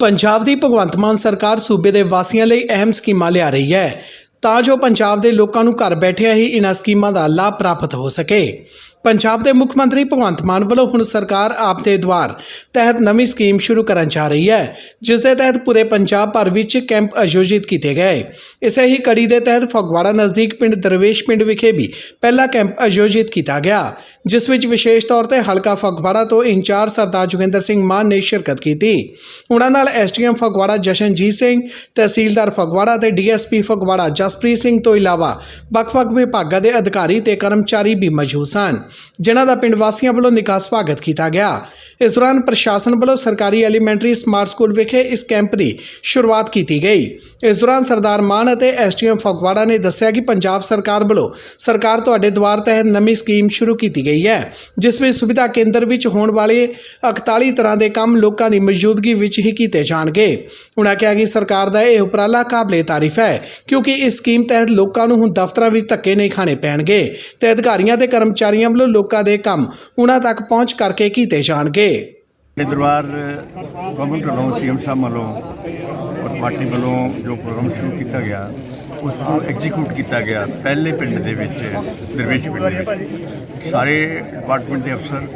ਪੰਜਾਬ ਦੀ ਭਗਵੰਤ ਮਾਨ ਸਰਕਾਰ ਸੂਬੇ ਦੇ ਵਾਸੀਆਂ ਲਈ ਅਹਿਮ ਸਕੀਮਾਂ ਲਿਆ ਰਹੀ ਹੈ ਤਾਂ ਜੋ ਪੰਜਾਬ ਦੇ ਲੋਕਾਂ ਨੂੰ ਘਰ ਬੈਠਿਆਂ ਹੀ ਇਹਨਾਂ ਸਕੀਮਾਂ ਦਾ ਲਾਭ ਪ੍ਰਾਪਤ ਹੋ ਸਕੇ। ਪੰਜਾਬ ਦੇ ਮੁੱਖ ਮੰਤਰੀ ਭਗਵੰਤ ਮਾਨ ਵੱਲੋਂ ਹੁਣ ਸਰਕਾਰ ਆਪ ਦੇ ਦੁਆਰ ਤਹਿਤ ਨਵੀਂ ਸਕੀਮ ਸ਼ੁਰੂ ਕਰਨ ਜਾ ਰਹੀ ਹੈ, ਜਿਸ ਦੇ ਤਹਿਤ ਪੂਰੇ ਪੰਜਾਬ ਭਰ ਵਿੱਚ ਕੈਂਪ ਆਯੋਜਿਤ ਕੀਤੇ ਗਏ। ਇਸੇ ਹੀ ਕੜੀ ਦੇ ਤਹਿਤ ਫਗਵਾੜਾ ਨਜ਼ਦੀਕ ਪਿੰਡ ਦਰਵੇਸ਼ ਪਿੰਡ ਵਿਖੇ ਵੀ ਪਹਿਲਾ ਕੈਂਪ ਆਯੋਜਿਤ ਕੀਤਾ ਗਿਆ, ਜਿਸ ਵਿੱਚ ਵਿਸ਼ੇਸ਼ ਤੌਰ ਤੇ ਹਲਕਾ ਫਗਵਾੜਾ ਤੋਂ ਇੰਚਾਰਜ ਸਰਦਾਰ ਜੋਗਿੰਦਰ ਸਿੰਘ ਮਾਨ ਨੇ ਸ਼ਿਰਕਤ ਕੀਤੀ। ਉਹਨਾਂ ਨਾਲ ਐਸਟੀਐਮ ਫਗਵਾੜਾ ਜਸ਼ਨਜੀਤ ਸਿੰਘ, ਤਹਿਸੀਲਦਾਰ ਫਗਵਾੜਾ ਤੇ ਡੀਐਸਪੀ ਫਗਵਾੜਾ ਜਸਪ੍ਰੀਤ ਸਿੰਘ ਤੋਂ ਇਲਾਵਾ ਵੱਖ-ਵੱਖ ਵਿਭਾਗਾਂ ਦੇ ਅਧਿਕਾਰੀ ਤੇ ਕਰਮਚਾਰੀ ਵੀ ਮੌਜੂਦ ਸਨ। ਜਿਨ੍ਹਾਂ ਦਾ ਪਿੰਡ ਵਾਸੀਆਂ ਵੱਲੋਂ ਨਿੱਘਾ ਸਵਾਗਤ ਕੀਤਾ ਗਿਆ। ਇਸ ਦੌਰਾਨ ਪ੍ਰਸ਼ਾਸਨ ਵੱਲੋਂ ਸਰਕਾਰੀ ਐਲੀਮੈਂਟਰੀ ਸਮਾਰਟ ਸਕੂਲ ਵਿਖੇ ਇਸ ਕੈਂਪ ਦੀ ਸ਼ੁਰੂਆਤ ਕੀਤੀ ਗਈ। ਇਸ ਦੌਰਾਨ ਸਰਦਾਰ ਮਾਨ ਅਤੇ ਐਸਟੀਐਮ ਫਗਵਾੜਾ ਨੇ ਦੱਸਿਆ ਕਿ ਪੰਜਾਬ ਸਰਕਾਰ ਵੱਲੋਂ ਸਰਕਾਰ ਤੁਹਾਡੇ ਦੁਆਰ ਤਹਿਤ ਨਵੀਂ ਸਕੀਮ ਸ਼ੁਰੂ ਕੀਤੀ ਗਈ ਹੈ, ਜਿਸ ਵਿੱਚ ਸੁਵਿਧਾ ਕੇਂਦਰ ਵਿੱਚ ਹੋਣ ਵਾਲੇ 41 ਤਰ੍ਹਾਂ ਦੇ ਕੰਮ ਲੋਕਾਂ ਦੀ ਮੌਜੂਦਗੀ ਵਿੱਚ ਹੀ ਕੀਤੇ ਜਾਣਗੇ। ਉਨ੍ਹਾਂ ਕਿਹਾ ਕਿ ਸਰਕਾਰ ਦਾ ਇਹ ਉਪਰਾਲਾ ਕਾਬਲੇ ਤਾਰੀਫ ਹੈ, ਕਿਉਂਕਿ ਇਸ ਸਕੀਮ ਤਹਿਤ ਲੋਕਾਂ ਨੂੰ ਹੁਣ ਦਫ਼ਤਰਾਂ ਵਿੱਚ ਧੱਕੇ ਨਹੀਂ ਖਾਣੇ ਪੈਣਗੇ ਤੇ ਅਧਿਕਾਰੀਆਂ ਤੇ ਕਰਮਚਾਰੀਆਂ ਵੱਲੋਂ ਲੋਕਾਂ ਦੇ ਕੰਮ। ਉਨ੍ਹਾਂ ਤੱਕ ਪਹੁੰਚ ਕਰਕੇ ਕੀਤੇ ਜਾਣਗੇ। ਇਹ ਦਰਬਾਰ ਗਵਰਨਮੈਂਟ ਵੱਲੋਂ ਸੀਐਮ ਸਾਹਿਬ ਵੱਲੋਂ ਔਰ ਪਾਰਟੀ ਵੱਲੋਂ ਜੋ ਪ੍ਰੋਗਰਾਮ ਸ਼ੁਰੂ ਕੀਤਾ ਗਿਆ ਉਸ ਨੂੰ ਐਗਜ਼ੀਕਿਊਟ ਕੀਤਾ ਗਿਆ ਪਹਿਲੇ ਪਿੰਡ ਦੇ ਵਿੱਚ ਦਰਵੇਸ਼ ਪਿੰਡ ਦੇ ਵਿੱਚ। ਸਾਰੇ ਡਿਪਾਰਟਮੈਂਟ ਦੇ ਅਫਸਰ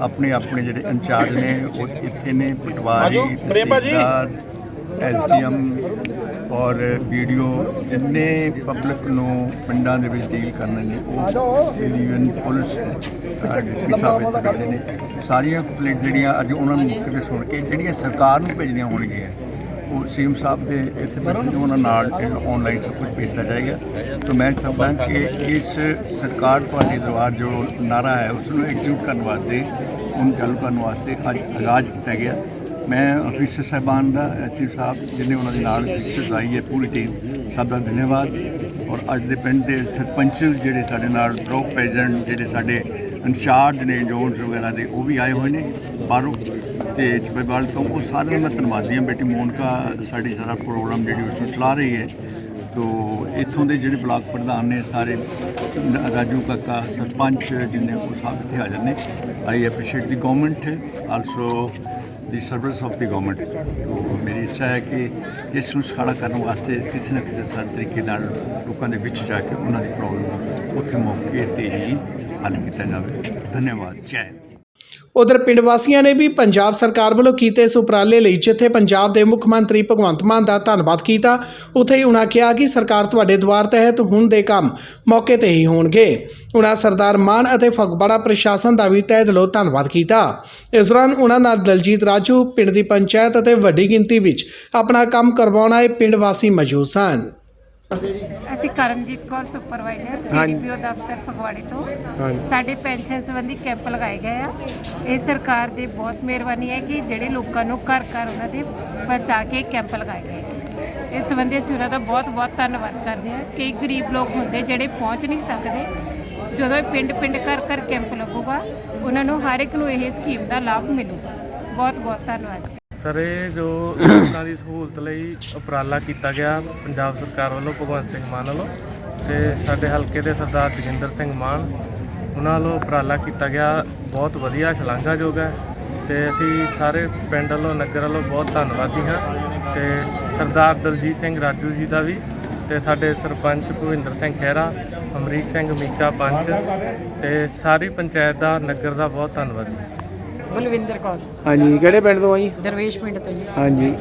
ਆਪਣੇ ਆਪਣੇ ਜਿਹੜੇ ਇੰਚਾਰਜ ਨੇ ਉਹ ਇੱਥੇ ਨੇ ਪਟਵਾਰੀ ਤਹਿਸੀਲਦਾਰ ਐਸਡੀਐਮ ਔਰ ਵੀਡੀਓ ਜਿੰਨੇ ਪਬਲਿਕ ਨੂੰ ਪਿੰਡਾਂ ਦੇ ਵਿੱਚ ਡੀਲ ਕਰਨੇ ਨੇ ਉਹ ਈਵਨ ਪੁਲਿਸ ਡਿਪਟੀ ਸਾਹਿਬ ਇੱਥੇ ਬੈਠੇ ਨੇ। ਸਾਰੀਆਂ ਕੰਪਲੇਂਟ ਜਿਹੜੀਆਂ ਅੱਜ ਉਹਨਾਂ ਨੂੰ ਮੌਕੇ ਤੇ ਸੁਣ ਕੇ ਜਿਹੜੀਆਂ ਸਰਕਾਰ ਨੂੰ ਭੇਜਣੀਆਂ ਹੋਣਗੀਆਂ ਉਹ ਸੀਐਮ ਸਾਹਿਬ ਦੇ ਇੱਥੇ ਬੈਠੇ ਉਹਨਾਂ ਨਾਲ ਆਨਲਾਈਨ ਸਭ ਕੁਝ ਭੇਜਿਆ ਜਾਏਗਾ। ਤਾਂ ਮੈਂ ਚਾਹੁੰਦਾ ਕਿ ਇਸ ਸਰਕਾਰ ਤੁਹਾਡੇ ਦਰਬਾਰ ਜੋ ਨਾਰਾ ਹੈ ਉਸ ਨੂੰ ਐਗਜ਼ੀਕਿਊਟ ਕਰਨ ਵਾਸਤੇ ਉਹਨੂੰ ਚਾਲੂ ਕਰਨ ਵਾਸਤੇ ਅੱਜ ਆਗਾਜ਼ ਕੀਤਾ ਗਿਆ। ਮੈਂ ਅਫੀਸਰ ਸਾਹਿਬਾਨ ਦਾ ਚੀਫ ਸਾਹਿਬ ਜਿਹਨੇ ਉਹਨਾਂ ਦੇ ਨਾਲ ਅਫੀਸਰਸ ਆਈ ਹੈ, ਪੂਰੀ ਟੀਮ ਸਭ ਦਾ ਧੰਨਵਾਦ। ਔਰ ਅੱਜ ਦੇ ਪਿੰਡ ਦੇ ਸਰਪੰਚ ਜਿਹੜੇ ਸਾਡੇ ਨਾਲ ਬਲੋਕ ਪ੍ਰੈਜ਼ੀਡੈਂਟ ਜਿਹੜੇ ਸਾਡੇ ਇੰਚਾਰਜ ਨੇ, ਜੋਨਸ ਵਗੈਰਾ ਦੇ, ਉਹ ਵੀ ਆਏ ਹੋਏ ਨੇ ਬਾਹਰੋਂ। ਤੇ ਚਬੇਵਾਲ ਤੋਂ ਉਹ ਸਾਰਿਆਂ ਨੂੰ ਮੈਂ ਧੰਨਵਾਦੀ ਹਾਂ। ਬੇਟੀ ਮੋਨਕਾ ਸਾਡੀ ਸਾਰਾ ਪ੍ਰੋਗਰਾਮ ਜਿਹੜੀ ਉਸ ਨੂੰ ਚਲਾ ਰਹੀ ਹੈ। ਤੋ ਇੱਥੋਂ ਦੇ ਜਿਹੜੇ ਬਲਾਕ ਪ੍ਰਧਾਨ ਨੇ ਸਾਰੇ, ਰਾਜੂ ਕਾਕਾ, ਸਰਪੰਚ ਜਿੰਨੇ ਉਹ ਸਭ ਇੱਥੇ ਹਾਜ਼ਰ ਨੇ। I appreciate the government also the service of the government ਤੋ ਮੇਰੀ ਇੱਛਾ ਹੈ ਕਿ ਇਸ ਨੂੰ ਸਖਾਲਾ ਕਰਨ ਵਾਸਤੇ ਕਿਸੇ ਨਾ ਕਿਸੇ ਸਰ ਤਰੀਕੇ ਨਾਲ ਲੋਕਾਂ ਦੇ ਵਿੱਚ ਜਾ ਕੇ ਉਹਨਾਂ ਦੀ ਪ੍ਰੋਬਲਮ ਉੱਥੇ ਮੌਕੇ ਤੇ ਹੀ ਹੱਲ ਕੀਤਾ ਜਾਵੇ। ਧੰਨਵਾਦ। ਜੈ ਹਿੰਦ। ਉਧਰ ਪਿੰਡ ਵਾਸੀਆਂ ਨੇ ਵੀ ਪੰਜਾਬ ਸਰਕਾਰ ਵੱਲੋਂ ਕੀਤੇ ਇਸ ਉਪਰਾਲੇ ਲਈ ਜਿੱਥੇ ਪੰਜਾਬ ਦੇ ਮੁੱਖ ਮੰਤਰੀ ਭਗਵੰਤ ਮਾਨ ਦਾ ਧੰਨਵਾਦ ਕੀਤਾ, ਉੱਥੇ ਹੀ ਉਹਨਾਂ ਕਿਹਾ ਕਿ ਸਰਕਾਰ ਤੁਹਾਡੇ ਦੁਆਰ ਤਹਿਤ ਹੁਣ ਦੇ ਕੰਮ ਮੌਕੇ ਤੇ ਹੀ ਹੋਣਗੇ। ਉਹਨਾਂ ਸਰਦਾਰ ਮਾਨ ਅਤੇ ਫਗਵਾੜਾ ਪ੍ਰਸ਼ਾਸਨ ਦਾ ਵੀ ਤਹਿ ਦਿਲੋਂ ਧੰਨਵਾਦ ਕੀਤਾ। ਇਸ ਦੌਰਾਨ ਉਹਨਾਂ ਨਾਲ ਦਲਜੀਤ ਰਾਜੂ, ਪਿੰਡ ਦੀ ਪੰਚਾਇਤ ਅਤੇ ਵੱਡੀ ਗਿਣਤੀ ਵਿੱਚ ਆਪਣਾ ਕੰਮ ਕਰਵਾਉਣ ਆਏ ਪਿੰਡ ਵਾਸੀ ਮੌਜੂਦ ਸਨ। ਅਸੀਂ ਕਰਮਜੀਤ ਕੌਰ ਸੁਪਰਵਾਈਜ਼ਰ ਸੀਡੀਪੀਓ ਦਫ਼ਤਰ ਫਗਵਾੜੇ ਤੋਂ। ਸਾਡੇ ਪੈਨਸ਼ਨ ਸੰਬੰਧੀ ਕੈਂਪ ਲਗਾਏ ਗਏ ਆ। ਇਹ ਸਰਕਾਰ ਦੀ ਬਹੁਤ ਮਿਹਰਬਾਨੀ ਹੈ ਕਿ ਜਿਹੜੇ ਲੋਕਾਂ ਨੂੰ ਘਰ ਘਰ ਉਹਨਾਂ ਦੇ ਪਹੁੰਚਾ ਕੇ ਕੈਂਪ ਲਗਾਏ ਗਏ ਆ। ਇਸ ਸੰਬੰਧੀ ਅਸੀਂ ਉਹਨਾਂ ਦਾ ਬਹੁਤ ਬਹੁਤ ਧੰਨਵਾਦ ਕਰਦੇ ਹਾਂ ਕਈ ਗਰੀਬ ਲੋਕ ਹੁੰਦੇ ਜਿਹੜੇ ਪਹੁੰਚ ਨਹੀਂ ਸਕਦੇ। ਜਦੋਂ ਇਹ ਪਿੰਡ ਪਿੰਡ ਘਰ ਘਰ ਕੈਂਪ ਲੱਗੂਗਾ ਉਹਨਾਂ ਨੂੰ ਹਰ ਇੱਕ ਨੂੰ ਇਹ ਸਕੀਮ ਦਾ ਲਾਭ ਮਿਲੂਗਾ। ਬਹੁਤ ਬਹੁਤ ਧੰਨਵਾਦ ਜੀ। ਸਰ ਇਹ ਜੋ ਲੋਕਾਂ ਦੀ ਸਹੂਲਤ ਲਈ ਉਪਰਾਲਾ ਕੀਤਾ ਗਿਆ ਪੰਜਾਬ ਸਰਕਾਰ ਵੱਲੋਂ ਭਗਵੰਤ ਸਿੰਘ ਮਾਨ ਵੱਲੋਂ ਤੇ ਸਾਡੇ ਹਲਕੇ ਦੇ ਸਰਦਾਰ ਜੋਗਿੰਦਰ ਸਿੰਘ ਮਾਨ ਉਹਨਾਂ ਵੱਲੋਂ ਉਪਰਾਲਾ ਕੀਤਾ ਗਿਆ। ਬਹੁਤ ਵਧੀਆ ਸ਼ਲਾਘਾਯੋਗ ਹੈ ਤੇ ਅਸੀਂ ਸਾਰੇ ਪਿੰਡ ਵੱਲੋਂ ਨਗਰ ਵੱਲੋਂ ਬਹੁਤ ਧੰਨਵਾਦੀ ਹਾਂ ਤੇ ਸਰਦਾਰ ਦਲਜੀਤ ਸਿੰਘ ਰਾਜੂ ਜੀ ਦਾ ਵੀ ਤੇ ਸਾਡੇ ਸਰਪੰਚ ਭੁਵਿੰਦਰ ਸਿੰਘ ਖਹਿਰਾ ਅਮਰੀਕ ਸਿੰਘ ਮੀਕਾ ਪੰਚ ਤੇ ਸਾਰੀ ਪੰਚਾਇਤ ਦਾ ਨਗਰ ਦਾ ਬਹੁਤ ਧੰਨਵਾਦੀ ਬਲਵਿੰਦਰ ਕੌਰ। ਹਾਂਜੀ ਕਿਹੜੇ ਪਿੰਡ ਤੋਂ ਆ ਜੀ? ਦਰਵੇਸ਼ ਪਿੰਡ ਤੋਂ ਜੀ। ਹਾਂਜੀ।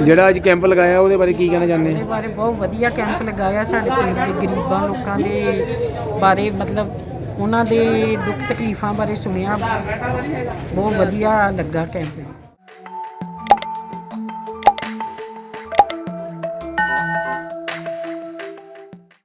ਜਿਹੜਾ ਅੱਜ ਕੈਂਪ ਲਗਾਇਆ ਉਹਦੇ ਬਾਰੇ ਕੀ ਕਹਿਣਾ ਚਾਹੁੰਦੇ? ਇਹਦੇ ਬਾਰੇ ਬਹੁਤ ਵਧੀਆ ਕੈਂਪ ਲਗਾਇਆ ਸਾਡੇ ਪਿੰਡ ਦੇ ਗਰੀਬਾਂ ਲੋਕਾਂ ਦੇ ਬਾਰੇ ਮਤਲਬ ਉਹਨਾਂ ਦੇ ਦੁੱਖ ਤਕਲੀਫਾਂ ਬਾਰੇ ਸੁਣਿਆ। ਬਹੁਤ ਵਧੀਆ ਲੱਗਾ ਕੈਂਪ।